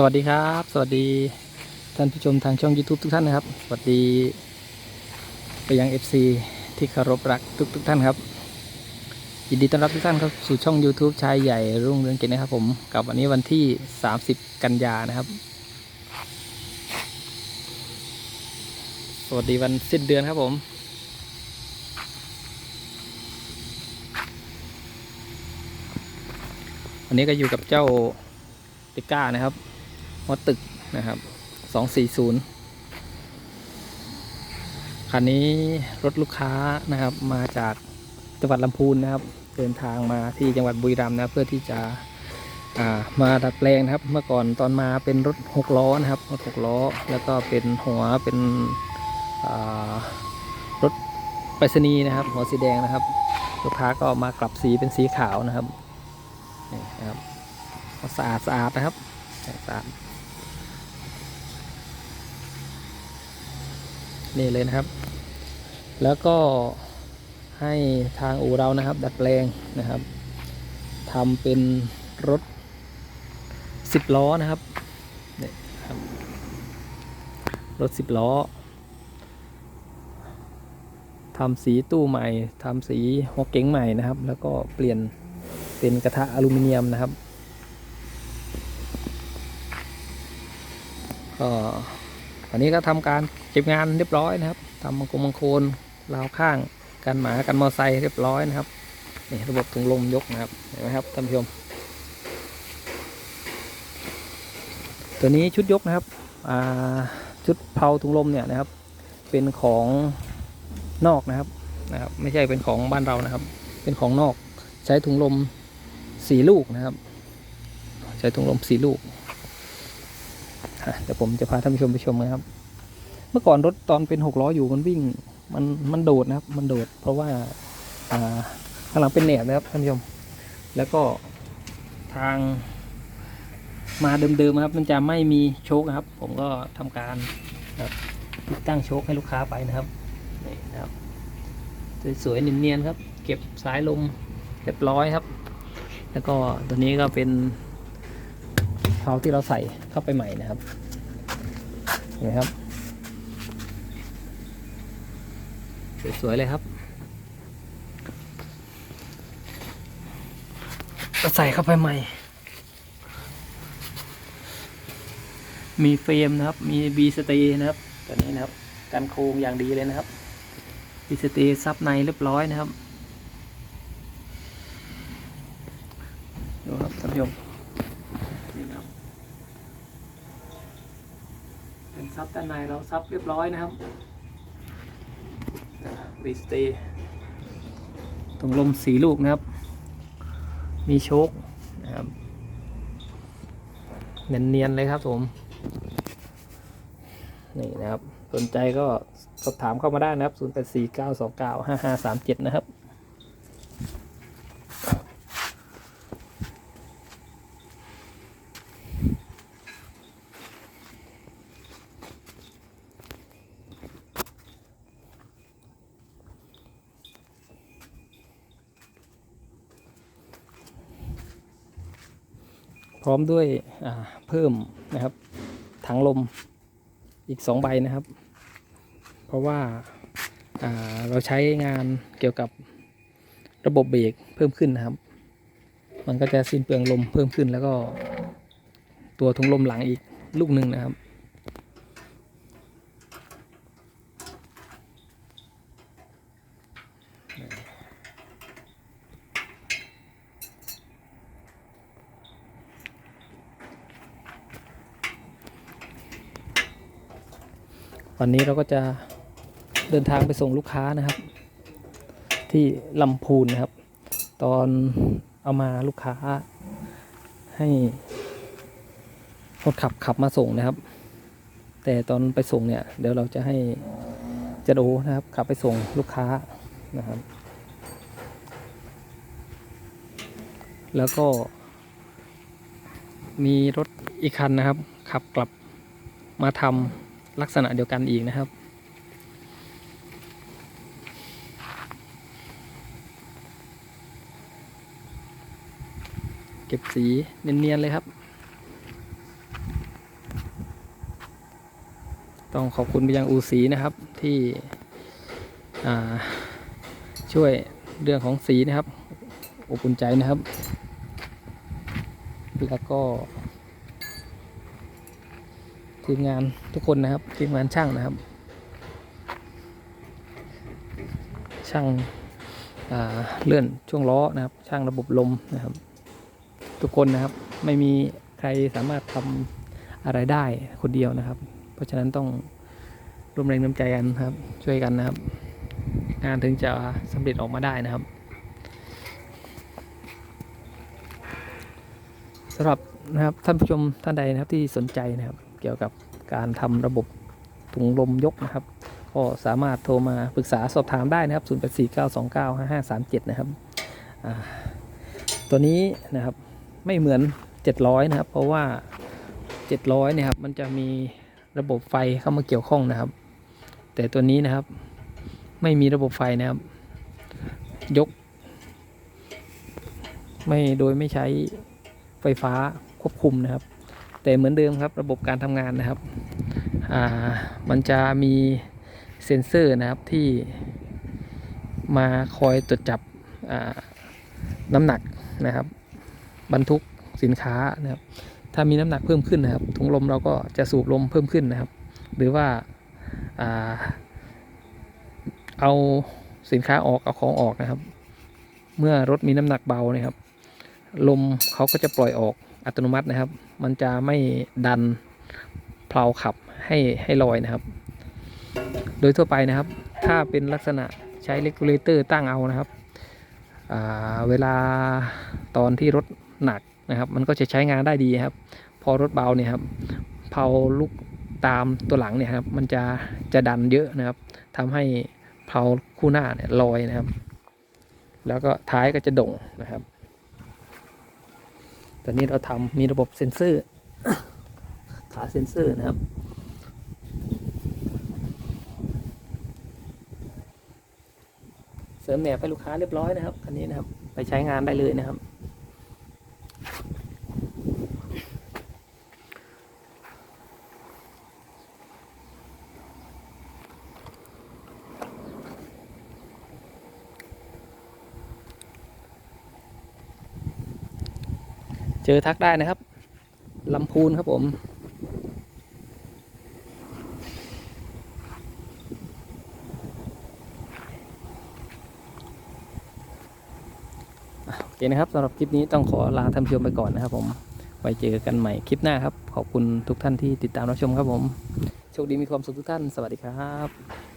สวัสดีครับ สวัสดีท่านผู้ชมทางช่อง YouTube ทุกท่านนะครับ สวัสดี ไปยัง FC ที่เคารพรักทุกทุกๆท่านครับ ยินดีต้อนรับทุกท่านเข้าสู่ช่อง YouTube ชายใหญ่รุ่งเรืองกิจนะครับผมกับวันนี้วันที่ 30 กันยานะครับ สวัสดีวันสิ้นเดือนครับผมวันนี้ก็อยู่กับเจ้าติก้านะครับ หัวตึกนะครับสองสี่ศูนย์คันนี้รถลูกค้านะครับมาจากจังหวัดลำพูนนะครับ เดินทางมาที่จังหวัดบุรีรัมย์นะเพื่อที่จะามาดัดแปลงนะครับ เมื่อก่อนตอนมาเป็นรถหกล้อนะครับรถหกล้อ แล้วก็เป็นหัวเป็นรถไปรษณีย์นะครับ หัวสีแดงนะครับ ลูกค้าก็มากลับสีเป็นสีขาวนะครับนี่นะครับสะอาดสะอาดนะครับสะอาด นี่เลยนะครับ แล้วก็ให้ทางอู่เรานะครับ ดัดแปลงนะครับทำเป็นรถสิบล้อนะครับนี่ครับ รถสิบล้อทำสีตู้ใหม่ทำสีหัวเก๋งใหม่นะครับ แล้วก็เปลี่ยนเป็นกระทะอลูมิเนียมนะครับ ก็ วันนี้ก็ทำการเก็บงานเรียบร้อยนะครับทำมังกรมังโคนราวข้างกันหมากันมอไซค์เรียบร้อยนะครับนี่ระบบถุงลมยกนะครับเห็นไหมครับท่านผู้ชม ตัวนี้ชุดยกนะครับอ่าชุดเพลาถุงลมเนี่ยนะครับ เป็นของนอกนะครับนะครับ ไม่ใช่เป็นของบ้านเรานะครับ เป็นของนอกใช้ถุงลมสีลูกนะครับ ใช้ถุงลมสีลูก เดี๋ยวผมจะพาท่านผู้ชมไปชมนะครับ เมื่อก่อนรถตอนเป็นหกล้ออยู่มันวิ่ง มันมันโดดนะครับ มันโดด เพราะว่าอ่าข้างหลังเป็นแหนบนะครับท่านผู้ชม แล้วก็ทางมาเดิมๆนะครับ มันจะไม่มีโชคนะครับ ผมก็ทำการติดตั้งโชคให้ลูกค้าไปนะครับนี่นะครับสวยๆเนียนๆครับ เก็บสายลมเรียบร้อยครับ แล้วก็ตัวนี้ก็เป็น เพลาที่เราใส่เข้าไปใหม่นะครับเห็นไหมครับสวยๆเลยครับก็ใส่เข้าไปใหม่ มีเฟรมนะครับ มีบีสเตย์นะครับตัวนี้นะครับ กันโครงอย่างดีเลยนะครับบีสเตย์ซับในเรียบร้อยนะครับดูครับท่านผู้ชม นี่นะครับเป็น ซับด้านในเราซับเรียบร้อยนะครับบีสเตย์ตรงลมสีลูกนะครับ มีโชคนะครับเนียนๆเลยครับผม นี่นะครับ สนใจก็สอบถามเข้ามาได้นะครับ 0 8 4 9 2 9 5 5 3 7 นะครับ ร้อมด้วยเพิ่มนะครับ ถังลมอีก 2 ใบนะครับ เพราะว่าอ่าเราใช้งานเกี่ยวกับระบบเบรกเพิ่มขึ้นนะครับ มันก็จะสิ้นเปลืองลมเพิ่มขึ้นแล้วก็ตัวถุงลมหลังอีกลูกหนึ่งนะครับ วันนี้เราก็จะเดินทางไปส่งลูกค้านะครับ ที่ลำพูนนะครับ ตอนเอามาลูกค้า ให้คนขับขับมาส่งนะครับ แต่ตอนไปส่งเนี่ย เดี๋ยวเราจะให้จะโดนะครับ ขับไปส่งลูกค้านะครับ แล้วก็ มีรถอีกคันนะครับ ขับกลับมาทำ ลักษณะเดียวกันอีกนะครับ เก็บสีเนียนๆเลยครับ ต้องขอบคุณไปยังอูสีนะครับที่ช่วยเรื่องของสีนะครับอบอุ่นใจนะครับ แล้วก็ ทีมงานทุกคนนะครับ ทีมงานช่างนะครับ ช่างาเลื่อนช่วงล้อนะครับ ช่างระบบลมนะครับ ทุกคนนะครับไม่มีใครสามารถทำอะไรได้คนเดียวนะครับ เพราะฉะนั้นต้องร่วมแรงน้ำใจกันครับ ช่วยกันนะครับ งานถึงจะสำเร็จออกมาได้นะครับสำหรับนะครับท่านผู้ชมท่านใดนะครับที่สนใจนะครับ เกี่ยวกับการทำระบบถุงลมยกนะครับ ก็สามารถโทรมาปรึกษาสอบถามได้นะครับ 0849295537 นะครับตัวนี้นะครับไม่เหมือน 700 นะครับ เพราะว่า 700 เนี่ยครับมันจะมีระบบไฟเข้ามาเกี่ยวข้องนะครับ แต่ตัวนี้นะครับไม่มีระบบไฟนะครับ ยก ไม่โดยไม่ใช้ไฟฟ้าควบคุมนะครับ แต่เหมือนเดิมครับระบบการทำงานนะครับมันจะมีเซ็นเซอร์นะครับที่มาคอยตรวจจับน้ำหนักนะครับ บรรทุกสินค้านะครับ ถ้ามีน้ำหนักเพิ่มขึ้นนะครับถุงลมเราก็จะสูบลมเพิ่มขึ้นนะครับ หรือว่าอ่าเอาสินค้าออกเอาของออกนะครับ เมื่อรถมีน้ำหนักเบานะครับ ลมเขาก็จะปล่อยออก อัตโนมัตินะครับ มันจะไม่ดันเพลาขับให้ให้ลอยนะครับ โดยทั่วไปนะครับ ถ้าเป็นลักษณะใช้เลกูเลเตอร์ตั้งเอานะครับเวลาตอนที่รถหนักนะครับ มันก็จะใช้งานได้ดีครับ พอรถเบาเนี่ยครับเพลาลุกตามตัวหลังเนี่ยครับ มันจะจะดันเยอะนะครับทำให้เพลาคู่หน้าเนี่ยลอยนะครับ แล้วก็ท้ายก็จะด่งนะครับ ตอนนี้เราทำมีระบบเซ็นเซอร์ ขาเซ็นเซอร์นะครับ เสริมแหนบให้ลูกค้าเรียบร้อยนะครับคันนี้นะครับ ไปใช้งานได้เลยนะครับ เจอทักได้นะครับลำพูนครับผมโอเคนะครับสำหรับคลิปนี้ต้องขอลาท่านผู้ชมไปก่อนนะครับผมไว้เจอกันใหม่คลิปหน้าครับ ขอบคุณทุกท่านที่ติดตามรับชมครับผม โชคดีมีความสุขทุกท่าน สวัสดีครับ